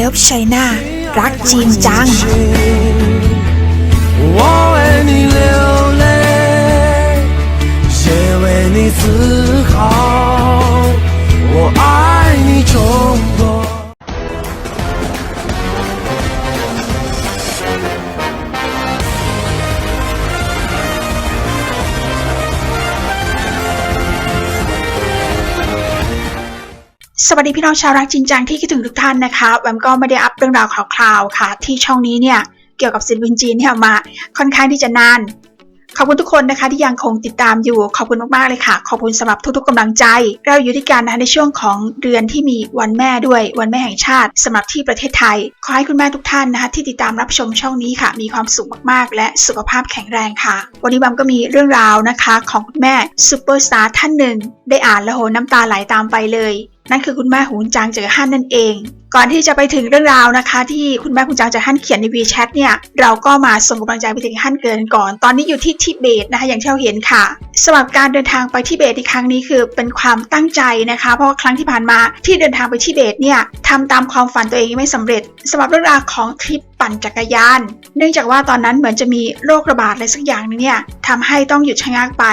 Love China รักจีนจัง 我为你流泪，也为你自豪。我爱 สวัสดีพี่น้องชาวรักจริงจังที่คิดถึงทุกท่านนะคะแวมก็ไม่ได้อัพเรื่องราวข่าวๆค่ะ ที่ช่องนี้เนี่ยเกี่ยวกับศิลปินจีนเนี่ยมาค่อนข้างที่จะนาน ขอบคุณทุกคนนะคะที่ยังคงติดตามอยู่ขอบคุณมากๆเลยค่ะ ขอบคุณสำหรับทุกๆกำลังใจ เราอยู่ที่การนะคะในช่วงของเดือนที่มีวันแม่ด้วยวันแม่แห่งชาติสำหรับที่ประเทศไทย ขอให้คุณแม่ทุกท่านนะคะที่ติดตามรับชมช่องนี้ค่ะ มีความสุขมากๆ และสุขภาพแข็งแรงค่ะ วันนี้บัมก็มีเรื่องราวนะคะ ของคุณแม่ซูเปอร์สตาร์ท่านหนึ่งได้อ่านแล้วโหน้ำตาไหลตามไปเลย นั่นคือคุณแม่ของคุณจางเจอฮั่นนั่นเอง ก่อนที่จะไปถึงเรื่องราวนะคะ ที่คุณแม่คุณจางเจอฮั่นเขียนในวีแชทเนี่ยเราก็มาส่งกำลังใจไปถึงฮั่นเกินก่อน ตอนนี้อยู่ที่ทิเบตนะคะ อย่างที่เราเห็นค่ะสำหรับการเดินทางไปทิเบตในครั้งนี้คือเป็นความตั้งใจนะคะ เพราะครั้งที่ผ่านมาที่เดินทางไปทิเบตเนี่ยทำตามความฝันตัวเองยังไม่สำเร็จสำหรับเรื่องราวของทริป ปั่นจักรยาน เนื่องจากว่าตอนนั้นเหมือนจะมีโรคระบาดอะไรสักอย่างนึงเนี่ยทำให้ต้องหยุดชะงักไป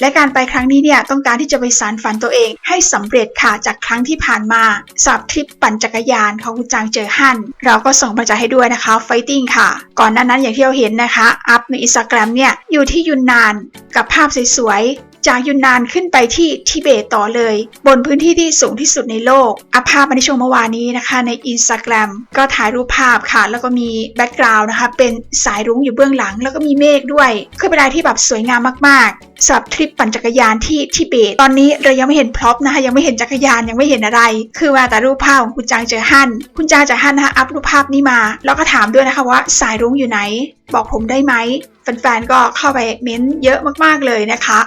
และการไปครั้งนี้เนี่ยต้องการที่จะไปสานฝันตัวเอง ให้สำเร็จค่ะจากครั้งที่ผ่านมาสับทริปปั่นจักรยานของคุณจางเจอฮั่นเราก็ส่งกำลังใจให้ด้วยนะคะไฟติ้งค่ะ ก่อนหน้านั้นอย่างที่เราเห็นนะคะอัพในอินสตาแกรมเนี่ยอยู่ที่ยุนนานกับภาพสวย จากยุนนานขึ้นไปที่ทิเบตต่อเลย บนพื้นที่ที่สูงที่สุดในโลกอัพภาพมาในช่วงเมื่อวานนี้นะคะ ในอินสตาแกรมก็ถ่ายรูปภาพค่ะ แล้วก็มีแบ็กกราวน์นะคะ เป็นสายรุ้งอยู่เบื้องหลัง แล้วก็มีเมฆด้วย คือเป็นอะไรที่แบบสวยงามมากๆสำหรับทริปปั่นจักรยานที่ทิเบต ตอนนี้เรายังไม่เห็นพร็อพนะคะ ยังไม่เห็นจักรยานยังไม่เห็นอะไร คือมาแต่รูปภาพของคุณจางเจอฮั่นคุณจางเจอฮั่นนะคะอัพรูปภาพนี้มา แล้วก็ถามด้วยนะคะว่าสายรุ้งอยู่ไหน บอกผมได้ไหมแฟนๆก็เข้าไปเม้นต์เยอะมากๆเลยนะคะ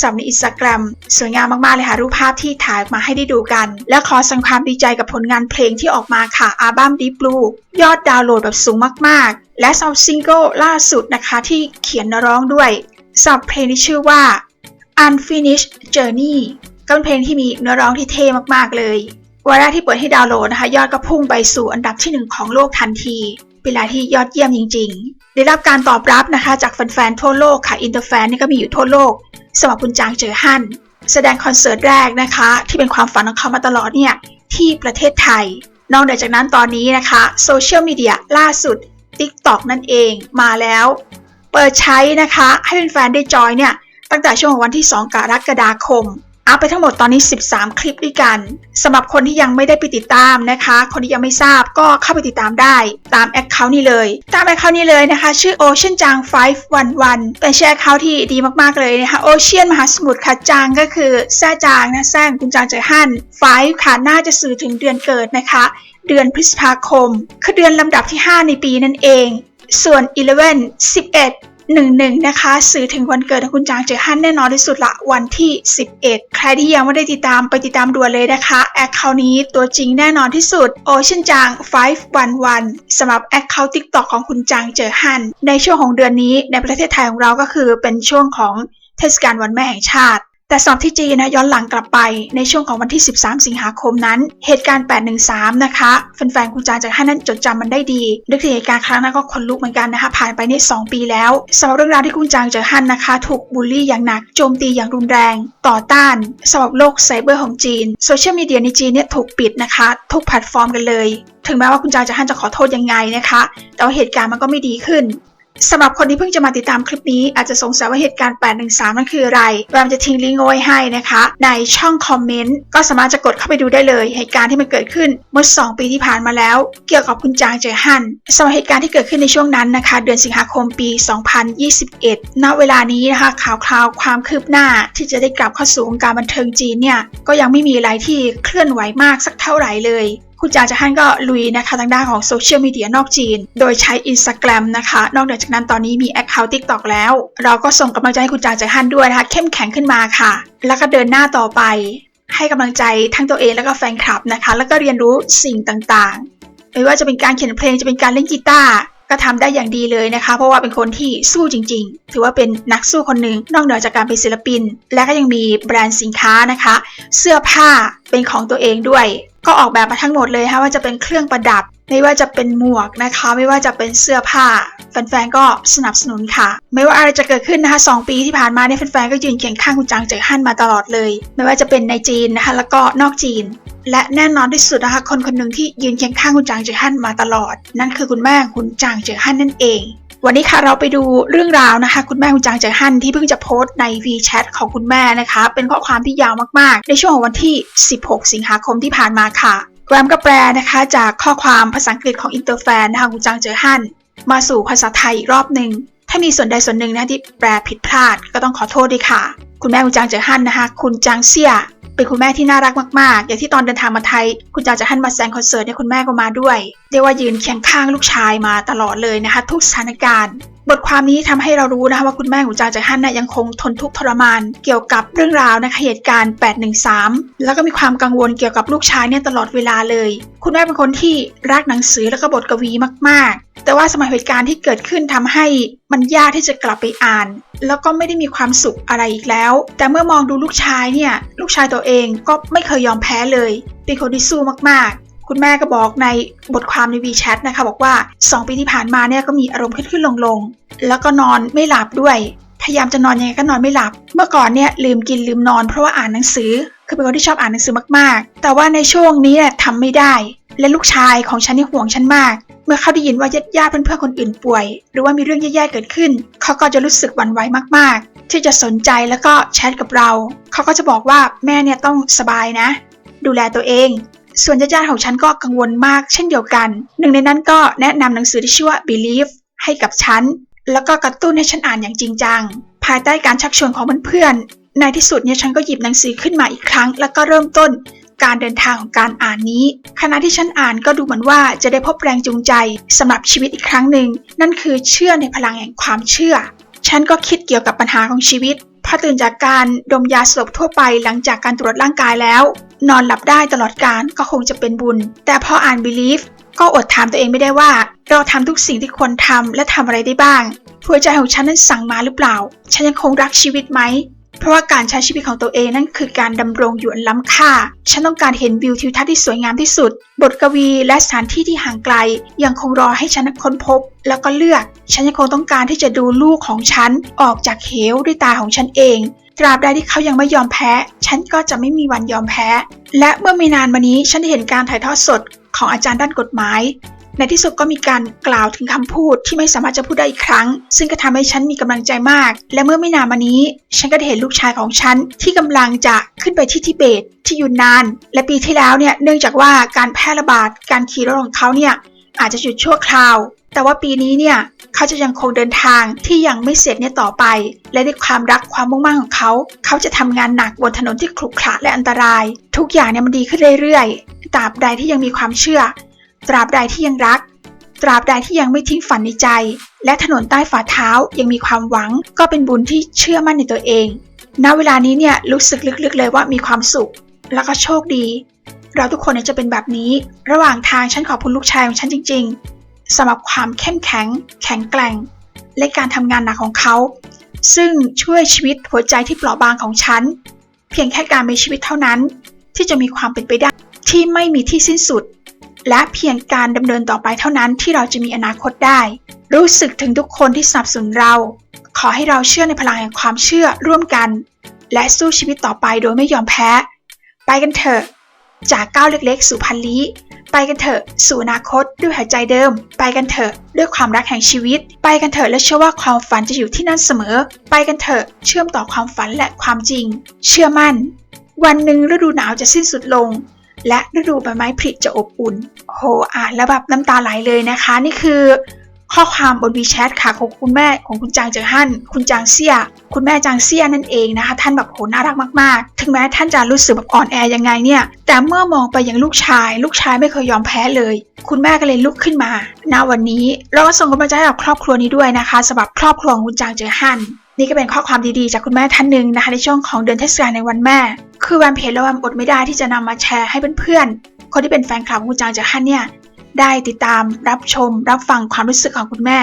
สำหรับในอินสตาแกรมสวยงามมากๆเลยค่ะ รูปภาพที่ถ่ายออกมาให้ได้ดูกัน และขอแสดงความดีใจกับผลงานเพลงที่ออกมาค่ะอัลบั้ม Deep Blue ยอดดาวน์โหลดแบบสูงมากๆ และซาวซิงเกิลล่าสุดนะคะที่เขียนร้องด้วยสำหรับเพลงที่ชื่อว่า Unfinished Journey ก็เป็นเพลงที่มีเนื้อร้องที่เท่มากๆเลยวันแรกที่เปิดให้ดาวน์โหลดนะคะ ยอดก็พุ่งไปสู่อันดับที่หนึ่งของโลกทันที เป็นอะไรที่ยอดเยี่ยมจริง ๆ ได้รับการตอบรับนะคะจากแฟนๆทั่วโลกค่ะอินเตอร์แฟนนี่ก็มีอยู่ทั่วโลกสำหรับคุณจางเจอฮั่นแสดงคอนเสิร์ตแรกนะคะ ที่เป็นความฝันของเขามาตลอดเนี่ยที่ประเทศไทย นอกจากนั้นตอนนี้นะคะโซเชียลมีเดียล่าสุด TikTok นั่นเองมาแล้ว เปิดใช้นะคะ ให้แฟนๆได้จอยเนี่ยตั้งแต่ช่วงของวันที่ 2 กรกฎาคม อัพไปทั้งหมดตอนนี้ 13 คลิปด้วยกันสำหรับคนที่ยังไม่ได้ไปติดตามนะคะ คนที่ยังไม่ทราบก็เข้าไปติดตามได้ตามแอคเคาท์นี้เลย ตามแอคเคาท์นี้เลยนะคะ ชื่อ Ocean จาง511 เป็นชื่อแอคเคาท์ที่ดีมากๆเลยนะคะ Ocean มหาสมุทรค่ะจางก็คือแซ่จางนะแซ่ของคุณจางใจอฮั่น5ค่ะน่าจะสื่อถึงเดือนเกิดนะคะ เดือนพฤษภาคม คือเดือนลำดับที่ 5 ในปีนั่นเอง ส่วน 11 11 11นะคะ สื่อถึงวันเกิดของคุณจางเจอฮั่นแน่นอนที่สุดละวันที่ 11 ใครที่ยังไม่ได้ติดตามไปติดตามด่วนเลยนะคะแอคเคาท์นี้ตัวจริงแน่นอนที่สุดโอเชียนจาง511สำหรับแอคเคาท์ TikTok ของคุณจางเจอฮั่นในช่วงของเดือนนี้ในประเทศไทยของเราก็คือเป็นช่วงของเทศกาลวันแม่แห่งชาติ แต่สอบที่จีนนะย้อนหลังกลับไปในช่วงของวันที่ 13 สิงหาคมนั้น เหตุการณ์ 813 นะคะแฟนๆคุณจางจากฮั่นนั้นจดจำมันได้ดีนึกถึงเหตุการณ์ครั้งนั้นก็ขนลุกเหมือนกันนะคะ ผ่านไปนี่2ปีแล้วสำหรับเรื่องราวที่คุณจางจากฮั่นนะคะ ถูกบูลลี่อย่างหนักโจมตีอย่างรุนแรง ต่อต้านสำหรับโลกไซเบอร์ของจีนโซเชียลมีเดียในจีนเนี่ยถูกปิดนะคะทุกแพลตฟอร์มกันเลย ถึงแม้ว่าคุณจางจากฮั่นจะขอโทษยังไงนะคะ แต่ว่าเหตุการณ์มันก็ไม่ดีขึ้น สำหรับคนที่เพิ่งจะมาติดตามคลิปนี้อาจจะสงสัยว่าเหตุการณ์ 813 นั่นคืออะไรแรมจะทิ้งลิงก์เอาไว้ให้นะคะ ในช่องคอมเมนต์ ก็สามารถจะกดเข้าไปดูได้เลย เหตุการณ์ที่มันเกิดขึ้นเมื่อ 2 ปีที่ผ่านมาแล้ว เกี่ยวกับคุณจางเจอฮั่นสำหรับเหตุการณ์ที่เกิดขึ้นในช่วงนั้นนะคะ เดือนสิงหาคมปี 2021 ณ เวลานี้นะคะข่าวคราวความคืบหน้าที่จะได้กลับเข้าสู่วงการบันเทิงจีนเนี่ย ก็ยังไม่มีอะไรที่เคลื่อนไหวมากสักเท่าไหร่เลย คุณจางจะฮันก็ลุยนะคะทางด้านของโซเชียลมีเดียนอกจีน โดยใช้ Instagram นะคะ นอกเหนือจากนั้นตอนนี้มี Account TikTok แล้ว เราก็ส่งกำลังใจให้คุณจางจะฮันด้วยนะคะ เข้มแข็งขึ้นมาค่ะ แล้วก็เดินหน้าต่อไป ให้กำลังใจทั้งตัวเองแล้วก็แฟนคลับนะคะ แล้วก็เรียนรู้สิ่งต่างๆ ไม่ว่าจะเป็นการเขียนเพลงจะเป็นการเล่นกีตาร์ก็ทำได้อย่างดีเลยนะคะ เพราะว่าเป็นคนที่สู้จริง ๆ ถือว่าเป็นนักสู้คนหนึ่งนอกเหนือจากการเป็นศิลปิน และก็ยังมีแบรนด์สินค้านะคะ เสื้อผ้าเป็นของตัวเองด้วย ก็ออกแบบมาทั้งหมดเลยค่ะว่าจะเป็นเครื่องประดับ ไม่ว่าจะเป็นหมวกนะคะ ไม่ว่าจะเป็นเสื้อผ้า แฟนๆก็สนับสนุนค่ะ ไม่ว่าอะไรจะเกิดขึ้นนะคะสองปีที่ผ่านมาเนี่ยแฟนๆก็ยืนเคียงข้างคุณจางเจอฮั่นมาตลอดเลย ไม่ว่าจะเป็นในจีนนะคะแล้วก็นอกจีน และแน่นอนที่สุดนะคะคนคนหนึ่งที่ยืนเคียงข้างคุณจางเจอฮั่นมาตลอด นั่นคือคุณแม่คุณจางเจอฮั่นนั่นเอง วันนี้ค่ะเราไปดูเรื่องราวนะคะ คุณแม่คุณจางเจฮั่นที่เพิ่งจะโพสต์ใน VChat ของคุณแม่นะคะ เป็นข้อความที่ยาวมากๆ ในช่วงของวันที่ 16 สิงหาคมที่ผ่านมาค่ะแกรมก็แปลนะคะจากข้อความภาษาอังกฤษของอินเตอร์แฟนนะคะคุณจางเจอฮั่นมาสู่ภาษาไทยอีกรอบหนึ่ง ถ้ามีส่วนใดส่วนหนึ่งนะที่แปลผิดพลาดก็ต้องขอโทษด้วยค่ะ คุณแม่คุณจางเจอฮั่นนะคะ คุณจางเซียเป็นคุณแม่ที่น่ารักมาก ๆ อย่างที่ตอนเดินทางมาไทย คุณจางเจอฮั่นมาแสดงคอนเสิร์ตเนี่ยคุณแม่ก็มาด้วยเรียกว่ายืนเคียงข้างลูกชายมาตลอดเลยนะคะ ทุกสถานการณ์ บทความนี้ทำให้เรารู้นะคะว่าคุณแม่ของจางเจอฮั่นน่ะยังคงทนทุกข์ทรมาน เกี่ยวกับเรื่องราวนะคะเหตุการณ์ 813 แล้วก็มีความกังวลเกี่ยวกับลูกชายเนี่ยตลอดเวลาเลย คุณแม่เป็นคนที่รักหนังสือแล้วก็บทกวีมาก ๆ แต่ว่าสมัยเหตุการณ์ที่เกิดขึ้นทำให้มันยากที่จะกลับไปอ่าน แล้วก็ไม่ได้มีความสุขอะไรอีกแล้ว แต่เมื่อมองดูลูกชายเนี่ยลูกชายตัวเองก็ไม่เคยยอมแพ้เลย เป็นคนที่สู้มากๆ คุณแม่ก็บอกในบทความใน WeChat นะคะ บอกว่า 2 ปีที่ผ่านมาเนี่ยก็มีอารมณ์ขึ้นขึ้นลงลงแล้วก็นอนไม่หลับด้วย พยายามจะนอนยังไงก็นอนไม่หลับ เมื่อก่อนเนี่ยลืมกินลืมนอนเพราะว่าอ่านหนังสือ คือเป็นคนที่ชอบอ่านหนังสือมากๆ แต่ว่าในช่วงนี้เนี่ยทำไม่ได้ และลูกชายของฉันนี่ห่วงฉันมาก เมื่อเขาได้ยินว่าญาติๆเพื่อนๆคนอื่นป่วย หรือว่ามีเรื่องแย่ๆเกิดขึ้น เขาก็จะรู้สึกหวั่นไหวมากๆ ที่จะสนใจแล้วก็แชทกับเรา เขาก็จะบอกว่าแม่เนี่ยต้องสบายนะ ดูแลตัวเอง ส่วนญาติๆของฉันก็กังวลมากเช่นเดียวกัน หนึ่งในนั้นก็แนะนำหนังสือที่ชื่อว่า Believe ให้กับฉัน แล้วก็กระตุ้นให้ฉันอ่านอย่างจริงจัง ภายใต้การชักชวนของเพื่อนๆในที่สุดเนี่ยฉันก็หยิบหนังสือขึ้นมาอีกครั้ง แล้วก็เริ่มต้นการเดินทางของการอ่านนี้ ขณะที่ฉันอ่านก็ดูเหมือนว่าจะได้พบแรงจูงใจสำหรับชีวิตอีกครั้งหนึ่ง นั่นคือเชื่อในพลังแห่งความเชื่อ ฉันก็คิดเกี่ยวกับปัญหาของชีวิตพอตื่นจากการดมยาสลบทั่วไปหลังจากการตรวจร่างกายแล้ว นอนหลับได้ตลอดการก็คงจะเป็นบุญ แต่พออ่าน Believe ก็อดถามตัวเองไม่ได้ว่า เราทำทุกสิ่งที่ควรทำและทำอะไรได้บ้างหัวใจของฉันนั้นสั่งมาหรือเปล่า ฉันยังคงรักชีวิตไหม เพราะว่าการใช้ชีวิตของตัวเองนั่นคือการดำรงอยู่อันล้ำค่า ฉันต้องการเห็นวิวทิวทัศน์ที่สวยงามที่สุด บทกวีและสถานที่ที่ห่างไกล ยังคงรอให้ฉันค้นพบ แล้วก็เลือก ฉันยังคงต้องการที่จะดูลูกของฉันออกจากเหวด้วยตาของฉันเอง ตราบใดที่เขายังไม่ยอมแพ้ ฉันก็จะไม่มีวันยอมแพ้ และเมื่อไม่นานมานี้ฉันได้เห็นการถ่ายทอดสดของอาจารย์ด้านกฎหมาย ในที่สุดก็มีการกล่าวถึงคำพูดที่ไม่สามารถจะพูดได้อีกครั้ง ซึ่งก็ทำให้ฉันมีกำลังใจมาก และเมื่อไม่นานมานี้ ฉันก็ได้เห็นลูกชายของฉันที่กำลังจะขึ้นไปที่ทิเบต ที่ยูนนาน และปีที่แล้วเนี่ยเนื่องจากว่าการแพร่ระบาดการขี่รถของเขาเนี่ยอาจจะหยุดชั่วคราว แต่ว่าปีนี้เนี่ย เขาจะยังคงเดินทางที่ยังไม่เสร็จเนี่ยต่อไป และด้วยความรักความมุ่งมั่นของเขา เขาจะทำงานหนักบนถนนที่ขรุขระและอันตราย ทุกอย่างเนี่ยมันดีขึ้นเรื่อยๆ ตราบใดที่ยังมีความเชื่อ ตราบใดที่ยังรัก ตราบใดที่ยังไม่ทิ้งฝันในใจ และถนนใต้ฝ่าเท้ายังมีความหวัง ก็เป็นบุญที่เชื่อมั่นในตัวเอง ณ เวลานี้เนี่ยรู้สึกลึกๆเลยว่ามีความสุข แล้วก็โชคดี เราทุกคนเนี่ยจะเป็นแบบนี้ ระหว่างทางฉันขอบคุณลูกชายของฉันจริง ๆ สำหรับความเข้มแข็ง แข็งแกร่ง และการทำงานหนักของเขา ซึ่งช่วยชีวิตหัวใจที่เปราะบางของฉัน เพียงแค่การมีชีวิตเท่านั้น ที่จะมีความเป็นไปได้ที่ไม่มีที่สิ้นสุด และเพียงการดำเนินต่อไปเท่านั้นที่เราจะมีอนาคตได้ รู้สึกถึงทุกคนที่สนับสนุนเรา ขอให้เราเชื่อในพลังแห่งความเชื่อร่วมกัน และสู้ชีวิตต่อไปโดยไม่ยอมแพ้ ไปกันเถอะ จากก้าวเล็กๆ สู่พันลี้ ไปกันเถอะ สู่อนาคตด้วยหายใจเดิม ไปกันเถอะ ด้วยความรักแห่งชีวิต ไปกันเถอะและเชื่อว่าความฝันจะอยู่ที่นั่นเสมอ ไปกันเถอะ เชื่อมต่อความฝันและความจริง เชื่อมั่น วันหนึ่งฤดูหนาวจะสิ้นสุดลง และฤดูใบไม้ผลิจะอบอุ่นโหอ่านแล้วแบบน้ำตาไหลเลยนะคะ นี่คือ ข้อความบนวีแชทค่ะของคุณแม่ของคุณจางเจิงฮั่นคุณจางเซีย คุณแม่จางเซียนั่นเองนะคะ ท่านแบบโหน่ารักมากๆ ถึงแม้ท่านจะรู้สึกแบบอ่อนแอยังไงเนี่ย แต่เมื่อมองไปยังลูกชาย ลูกชายไม่เคยยอมแพ้เลย คุณแม่ก็เลยลุกขึ้นมาณวันนี้เราก็ส่งกำลังใจให้กับครอบครัวนี้ด้วยนะคะสำหรับครอบครัวของคุณจางเจิงฮั่นนี่ก็เป็นข้อความดีๆจากคุณแม่ท่านหนึ่งนะคะ ในช่วงของเดือนเทศกาลในวันแม่ คือแวมเพจและแวมอดไม่ได้ที่จะนำมาแชร์ให้เพื่อนๆคนที่เป็นแฟนคลับของคุณจางเจิงฮั่นเนี่ย ได้ติดตามรับชมรับฟังความรู้สึกของคุณแม่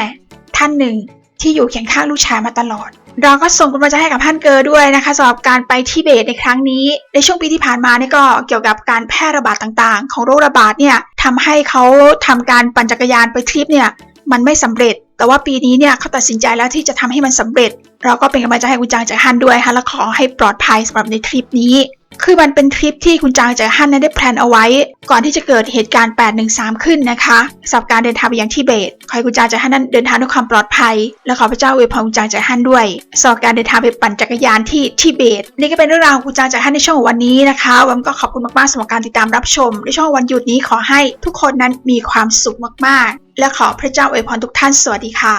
ท่านหนึ่งที่อยู่เคียงข้างลูกชายมาตลอด เราก็ส่งกำลังใจให้กับท่านเกอด้วยนะคะสำหรับการไปทิเบตในครั้งนี้ ในช่วงปีที่ผ่านมาเนี่ยก็เกี่ยวกับการแพร่ระบาดต่างๆ ของโรคระบาดเนี่ยทำให้เขาทำการปั่นจักรยานไปทริปเนี่ยมันไม่สำเร็จ แต่ว่าปีนี้เนี่ยเขาตัดสินใจแล้วที่จะทำให้มันสำเร็จ เราก็เป็นกำลังใจให้คุณจางใจฮั่นด้วยค่ะและขอให้ปลอดภัยสำหรับในทริปนี้ คือมันเป็นทริปที่คุณจางใจฮั่นนั้นได้แพลนเอาไว้ ก่อนที่จะเกิดเหตุการณ์ 813 ขึ้นนะคะสำหรับการเดินทางไปยังทิเบต ขอให้คุณจางใจฮั่นนั้นเดินทางด้วยความปลอดภัย และขอพระเจ้าอวยพรคุณจางใจฮั่นด้วยสำหรับการเดินทางไปปั่นจักรยานที่ทิเบต นี่ก็เป็นเรื่องราวของคุณจางใจฮั่นในช่วงของวันนี้นะคะวันก็ขอบคุณมากๆสำหรับการติดตามรับชม ในช่วงวันหยุดนี้ขอให้ทุกคนนั้นมีความสุขมากๆ และขอพระเจ้าอวยพรทุกท่านสวัสดีค่ะ